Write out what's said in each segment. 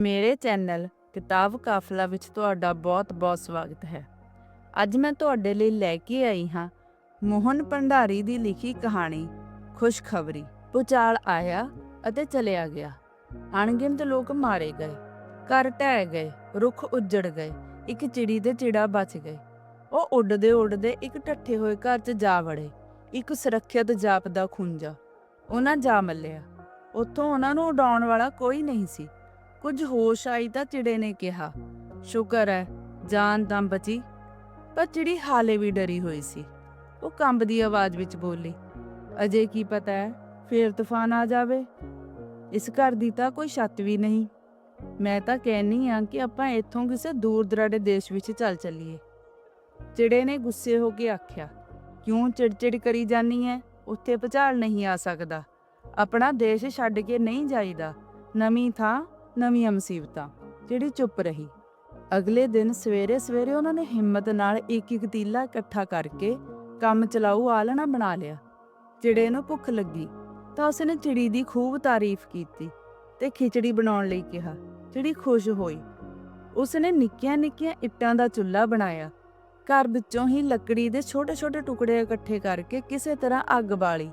ਮੇਰੇ ਚੈਨਲ ਕਿਤਾਬ ਕਾਫਲਾ ਵਿੱਚ ਤੁਹਾਡਾ ਬਹੁਤ-ਬਹੁਤ ਸਵਾਗਤ ਹੈ। ਅੱਜ ਮੈਂ ਤੁਹਾਡੇ ਲਈ ਲੈ ਕੇ ਆਈ ਹਾਂ ਮੋਹਨ ਭੰਡਾਰੀ ਦੀ ਲਿਖੀ ਕਹਾਣੀ ਖੁਸ਼ਖਬਰੀ। ਪੁਚਾਲ ਆਇਆ ਅਤੇ ਚਲਿਆ ਗਿਆ। ਅਣਗਿਣਤ ਲੋਕ ਮਾਰੇ ਗਏ। ਘਰ ਢਹਿ ਗਏ। ਰੁੱਖ ਉੱਜੜ ਗਏ। ਇੱਕ ਚਿੜੀ ਦੇ ਚਿੜਾ ਬਚ ਗਏ। ਉਹ ਉੱਡਦੇ ਉੱਡਦੇ ਇੱਕ ਟੱਠੇ ਹੋਏ ਘਰ 'ਚ ਜਾ ਵੜੇ। ਇੱਕ ਸੁਰੱਖਿਅਤ ਜਾਪ ਦਾ ਖੁੰਝਾ। ਉਹਨਾਂ ਜਾ ਮੱਲਿਆ। ਉੱਥੋਂ ਉਹਨਾਂ ਨੂੰ ਉਡਾਉਣ ਵਾਲਾ ਕੋਈ ਨਹੀਂ ਸੀ। ਕੁਝ ਹੋਸ਼ ਆਈ ਤਾਂ ਚਿੜੇ ਨੇ ਕਿਹਾ, ਸ਼ੁਕਰ ਹੈ ਜਾਨ ਤਾਂ ਬਚੀ। ਪਰ ਚਿੜੀ ਹਾਲੇ ਵੀ ਡਰੀ ਹੋਈ ਸੀ। ਉਹ ਕੰਬਦੀ ਆਵਾਜ਼ ਵਿੱਚ ਬੋਲੀ, ਅਜੇ ਕੀ ਪਤਾ ਹੈ ਫੇਰ ਤੂਫਾਨ ਆ ਜਾਵੇ। ਇਸ ਘਰ ਦੀ ਤਾਂ ਕੋਈ ਛੱਤ ਵੀ ਨਹੀਂ। ਮੈਂ ਤਾਂ ਕਹਿਨੀ ਆ ਕਿ ਆਪਾਂ ਇੱਥੋਂ ਕਿਸੇ ਦੂਰ ਦਰਾਡੇ ਦੇਸ਼ ਵਿੱਚ ਚੱਲ ਚੱਲੀਏ। ਚਿੜੇ ਨੇ ਗੁੱਸੇ ਹੋ ਕੇ ਆਖਿਆ, ਕਿਉਂ ਚਿੜਚਿੜ ਕਰੀ ਜਾਨੀ ਐ? ਉੱਥੇ ਭਚਾਲ ਨਹੀਂ ਆ ਸਕਦਾ। ਆਪਣਾ ਦੇਸ਼ ਛੱਡ ਕੇ ਨਹੀਂ ਜਾਈਦਾ। ਨਵੀਂ ਥਾਂ ਨਵੀਆਂ ਮੁਸੀਬਤਾਂ, ਜਿਹੜੀ ਚੁੱਪ ਰਹੀ। ਅਗਲੇ ਦਿਨ ਸਵੇਰੇ ਸਵੇਰੇ ਉਹਨਾਂ ਨੇ ਹਿੰਮਤ ਨਾਲ ਇੱਕ ਇੱਕ ਤੀਲਾ ਇਕੱਠਾ ਕਰਕੇ ਕੰਮ ਚਲਾਊ ਆਲਣਾ ਬਣਾ ਲਿਆ ਚਿੜੇ ਨੂੰ ਭੁੱਖ ਲੱਗੀ, ਤਾਂ ਉਸਨੇ ਚਿੜੀ ਦੀ ਖੂਬ ਤਾਰੀਫ ਕੀਤੀ ਤੇ ਖਿਚੜੀ ਬਣਾਉਣ ਲਈ ਕਿਹਾ ਚਿੜੀ ਖੁਸ਼ ਹੋਈ। ਉਸਨੇ ਨਿੱਕੀਆਂ ਨਿੱਕੀਆਂ ਇੱਟਾਂ ਦਾ ਚੁੱਲ੍ਹਾ ਬਣਾਇਆ, ਘਰ ਵਿੱਚੋਂ ਹੀ ਲੱਕੜੀ ਦੇ ਛੋਟੇ ਛੋਟੇ ਟੁਕੜੇ ਇਕੱਠੇ ਕਰਕੇ ਕਿਸੇ ਤਰ੍ਹਾਂ ਅੱਗ ਬਾਲੀ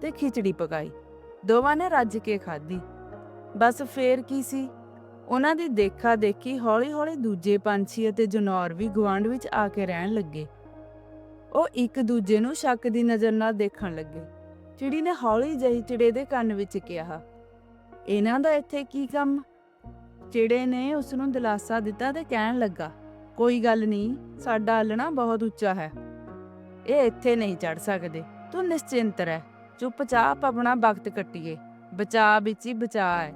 ਤੇ ਖਿਚੜੀ ਪਕਾਈ। ਦੋਵਾਂ ਨੇ ਰੱਜ ਕੇ ਖਾਧੀ। ਬਸ ਫੇਰ ਕੀ ਸੀ? ਉਹਨਾਂ ਦੀ ਦੇਖਾ ਦੇਖੀ ਹੌਲੀ-ਹੌਲੀ ਦੂਜੇ ਪੰਛੀ ਅਤੇ ਜਨੌਰ ਵੀ ਗਵਾਂਢ ਵਿੱਚ ਆ ਕੇ ਰਹਿਣ ਲੱਗੇ। ਉਹ ਇੱਕ ਦੂਜੇ ਨੂੰ ਸ਼ੱਕ ਦੀ ਨਜ਼ਰ ਨਾਲ ਦੇਖਣ ਲੱਗੇ। ਚਿੜੀ ਨੇ ਹੌਲੀ ਜਿਹੀ ਚਿੜੇ ਦੇ ਕੰਨ ਵਿੱਚ ਕਿਹਾ, ਇਹਨਾਂ ਦਾ ਇੱਥੇ ਕੀ ਕੰਮ? ਚਿੜੇ ਨੇ ਉਸ ਨੂੰ ਦਿਲਾਸਾ ਦਿੱਤਾ ਤੇ ਕਹਿਣ ਲੱਗਾ, ਕੋਈ ਗੱਲ ਨਹੀਂ, ਸਾਡਾ ਆਲਣਾ ਬਹੁਤ ਉੱਚਾ ਹੈ। ਇਹ ਇੱਥੇ ਨਹੀਂ ਚੜ ਸਕਦੇ। ਤੂੰ ਨਿਸ਼ਚਿੰਤ ਰਹਿ। ਚੁੱਪਚਾਪ ਆਪਣਾ ਵਕਤ ਕੱਟੀਏ। ਬਚਾ ਵਿੱਚ ਹੀ ਬਚਾ ਹੈ।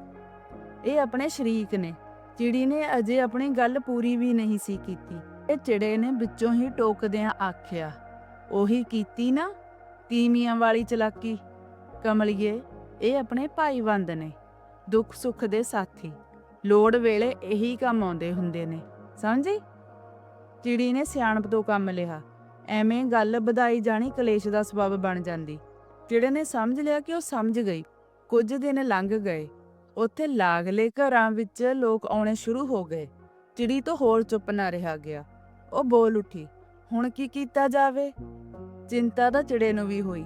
ਇਹ ਆਪਣੇ ਸ਼ਰੀਕ ਨੇ, ਚਿੜੀ ਨੇ ਅਜੇ ਆਪਣੀ ਗੱਲ ਪੂਰੀ ਵੀ ਨਹੀਂ ਸੀ ਕੀਤੀ। ਇਹ ਚਿੜੇ ਨੇ ਵਿੱਚੋਂ ਹੀ ਟੋਕਦਿਆਂ ਆਖਿਆ, ਉਹੀ ਕੀਤੀ ਨਾ ਤੀਮੀਆਂ ਵਾਲੀ ਚਲਾਕੀ। ਕਮਲਿਏ, ਇਹ ਆਪਣੇ ਭਾਈਵੰਦ ਨੇ, ਦੁੱਖ ਸੁੱਖ ਦੇ ਸਾਥੀ। ਲੋੜ ਵੇਲੇ ਇਹੀ ਕੰਮ ਆਉਂਦੇ ਹੁੰਦੇ ਨੇ, ਸਮਝੀ? ਚਿੜੀ ਨੇ ਸਿਆਣਪ ਤੋਂ ਕੰਮ ਲਿਆ। ਐਵੇਂ ਗੱਲ ਵਧਾਈ ਜਾਣੀ ਕਲੇਸ਼ ਦਾ ਸਬਬ ਬਣ ਜਾਂਦੀ। ਚਿੜੇ ਨੇ ਸਮਝ ਲਿਆ ਕਿ ਉਹ ਸਮਝ ਗਈ। ਕੁਝ ਦਿਨ ਲੰਘ ਗਏ। ਉੱਥੇ ਲਾਗਲੇ ਘਰਾਂ ਵਿੱਚ ਲੋਕ ਆਉਣੇ ਸ਼ੁਰੂ ਹੋ ਗਏ। ਚਿੜੀ ਤੋਂ ਹੋਰ ਚੁੱਪ ਨਾ ਰਿਹਾ ਗਿਆ। ਉਹ ਬੋਲ ਉੱਠੀ, ਹੁਣ ਕੀ ਕੀਤਾ ਜਾਵੇ? ਚਿੰਤਾ ਤਾਂ ਚਿੜੇ ਨੂੰ ਵੀ ਹੋਈ,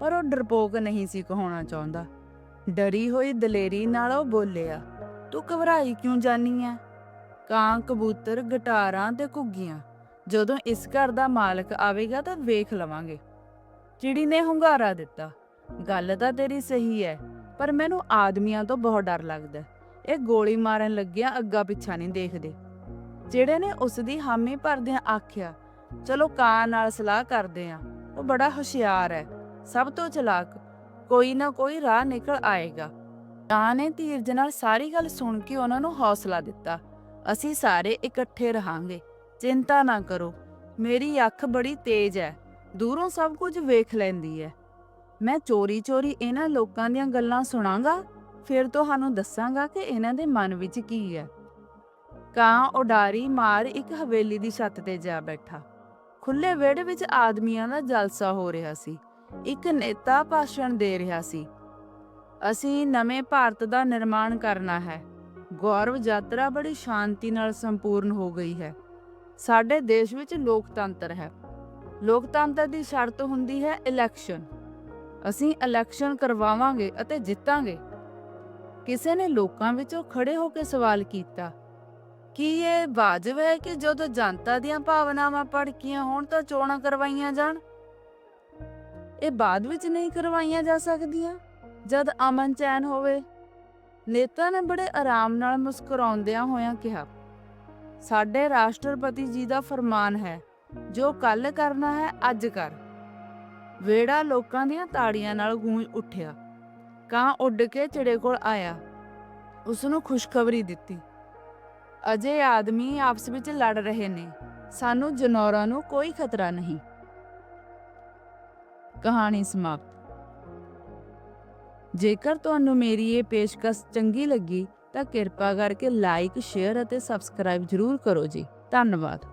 ਪਰ ਉਹ ਡਰਪੋਕ ਨਹੀਂ ਸੀ ਕਹਾਉਣਾ ਚਾਹੁੰਦਾ। ਡਰੀ ਹੋਈ ਦਲੇਰੀ ਨਾਲ ਉਹ ਬੋਲਿਆ, ਤੂੰ ਘਬਰਾਈ ਕਿਉਂ ਜਾਨੀ ਐ? ਕਾਂ ਕਬੂਤਰ ਗਟਾਰਾਂ ਤੇ ਘੁੱਗੀਆਂ, ਜਦੋਂ ਇਸ ਘਰ ਦਾ ਮਾਲਕ ਆਵੇਗਾ ਤਾਂ ਵੇਖ ਲਵਾਂਗੇ। ਚਿੜੀ ਨੇ ਹੁੰਗਾਰਾ ਦਿੱਤਾ, ਗੱਲ ਤਾਂ ਤੇਰੀ ਸਹੀ ਹੈ ਪਰ ਮੈਨੂੰ ਆਦਮੀਆਂ ਤੋਂ ਬਹੁਤ ਡਰ ਲੱਗਦਾ ਇਹ ਗੋਲੀ ਮਾਰਨ ਲੱਗਿਆ ਅੱਗਾ ਪਿੱਛਾ ਨਹੀਂ ਦੇਖਦੇ। ਜਿਹੜੇ ਨੇ ਉਸ ਦੀ ਹਾਮੀ ਭਰਦਿਆਂ ਆਖਿਆ, ਚਲੋ ਕਾਂ ਨਾਲ ਸਲਾਹ ਕਰਦੇ ਆ। ਉਹ ਬੜਾ ਹੁਸ਼ਿਆਰ ਹੈ। ਸਭ ਤੋਂ ਚਲਾਕ, ਕੋਈ ਨਾ ਕੋਈ ਰਾਹ ਨਿਕਲ ਆਏਗਾ। ਕਾਂ ਨੇ ਧੀਰਜ ਨਾਲ ਸਾਰੀ ਗੱਲ ਸੁਣ ਕੇ ਉਹਨਾਂ ਨੂੰ ਹੌਸਲਾ ਦਿੱਤਾ। ਅਸੀਂ ਸਾਰੇ ਇਕੱਠੇ ਰਹਾਂਗੇ। ਚਿੰਤਾ ਨਾ ਕਰੋ। ਮੇਰੀ ਅੱਖ ਬੜੀ ਤੇਜ਼ ਹੈ। ਦੂਰੋਂ ਸਭ ਕੁਝ ਵੇਖ ਲੈਂਦੀ ਹੈ। ਮੈਂ ਚੋਰੀ-ਚੋਰੀ ਇਹਨਾਂ ਲੋਕਾਂ ਦੀਆਂ ਗੱਲਾਂ ਸੁਣਾਂਗਾ, ਫਿਰ ਤੁਹਾਨੂੰ ਦੱਸਾਂਗਾ ਕਿ ਇਹਨਾਂ ਦੇ ਮਨ ਵਿੱਚ ਕੀ ਹੈ। ਕਾਂ ਉਡਾਰੀ ਮਾਰ ਇੱਕ ਹਵੇਲੀ ਦੀ ਛੱਤ ਤੇ ਜਾ ਬੈਠਾ। ਖੁੱਲੇ ਵਿਹੜੇ ਵਿੱਚ ਆਦਮੀਆਂ ਦਾ ਜਲਸਾ ਹੋ ਰਿਹਾ ਸੀ। ਇੱਕ ਨੇਤਾ ਭਾਸ਼ਣ ਦੇ ਰਿਹਾ ਸੀ। ਅਸੀਂ ਨਵੇਂ ਭਾਰਤ ਦਾ ਨਿਰਮਾਣ ਕਰਨਾ ਹੈ। ਗੌਰਵ ਯਾਤਰਾ ਬੜੀ ਸ਼ਾਂਤੀ ਨਾਲ ਸੰਪੂਰਨ ਹੋ ਗਈ ਹੈ। ਸਾਡੇ ਦੇਸ਼ ਵਿੱਚ ਲੋਕਤੰਤਰ ਹੈ। ਲੋਕਤੰਤਰ ਦੀ ਸ਼ਰਤ ਹੁੰਦੀ ਹੈ ਇਲੈਕਸ਼ਨ। ਅਸੀਂ ਇਲੈਕਸ਼ਨ ਕਰਵਾਵਾਂਗੇ ਅਤੇ ਜਿੱਤਾਂਗੇ। ਕਿਸੇ ਨੇ ਲੋਕਾਂ ਵਿੱਚੋਂ ਖੜੇ ਹੋ ਕੇ ਸਵਾਲ ਕੀਤਾ, ਕੀ ਇਹ ਵਾਜਬ ਹੈ ਕਿ ਜਦੋਂ ਜਨਤਾ ਦੀਆਂ ਭਾਵਨਾਵਾਂ ਭੜਕੀਆਂ ਹੋਣ ਤਾਂ ਚੋਣਾਂ ਕਰਵਾਈਆਂ ਜਾਣ? ਇਹ ਬਾਅਦ ਵਿੱਚ ਨਹੀਂ ਕਰਵਾਈਆਂ ਜਾ ਸਕਦੀਆਂ, ਜਦ ਅਮਨ ਚੈਨ ਹੋਵੇ। ਨੇਤਾ ਨੇ ਬੜੇ ਆਰਾਮ ਨਾਲ ਮੁਸਕਰਾਉਂਦਿਆਂ ਹੋਇਆਂ ਕਿਹਾ, ਸਾਡੇ ਰਾਸ਼ਟਰਪਤੀ ਜੀ ਦਾ ਫਰਮਾਨ ਹੈ, ਜੋ ਕੱਲ ਕਰਨਾ ਹੈ, ਅੱਜ ਕਰ। ਵੇੜਾ ਲੋਕਾਂ ਦੀਆਂ ਤਾੜੀਆਂ ਨਾਲ ਗੂੰਜ ਉੱਠਿਆ। ਕਾਂ ਉੱਡ ਕੇ ਚਿੜੇ ਕੋਲ ਆਇਆ। ਉਸ ਨੂੰ ਖੁਸ਼ਖਬਰੀ ਦਿੱਤੀ। ਅਜੇ ਆਦਮੀ ਆਪਸ ਵਿੱਚ ਲੜ ਰਹੇ ਨੇ। ਸਾਨੂੰ ਜਨੌਰਾਂ ਨੂੰ ਕੋਈ ਖਤਰਾ ਨਹੀਂ। ਕਹਾਣੀ ਸਮਾਪਤ। ਜੇਕਰ ਤੁਹਾਨੂੰ ਮੇਰੀ ਇਹ ਪੇਸ਼ਕਸ਼ ਚੰਗੀ ਲੱਗੀ, ਤਾਂ ਕਿਰਪਾ ਕਰਕੇ ਲਾਈਕ ਸ਼ੇਅਰ ਅਤੇ ਸਬਸਕ੍ਰਾਈਬ ਜ਼ਰੂਰ ਕਰੋ ਜੀ। ਧੰਨਵਾਦ।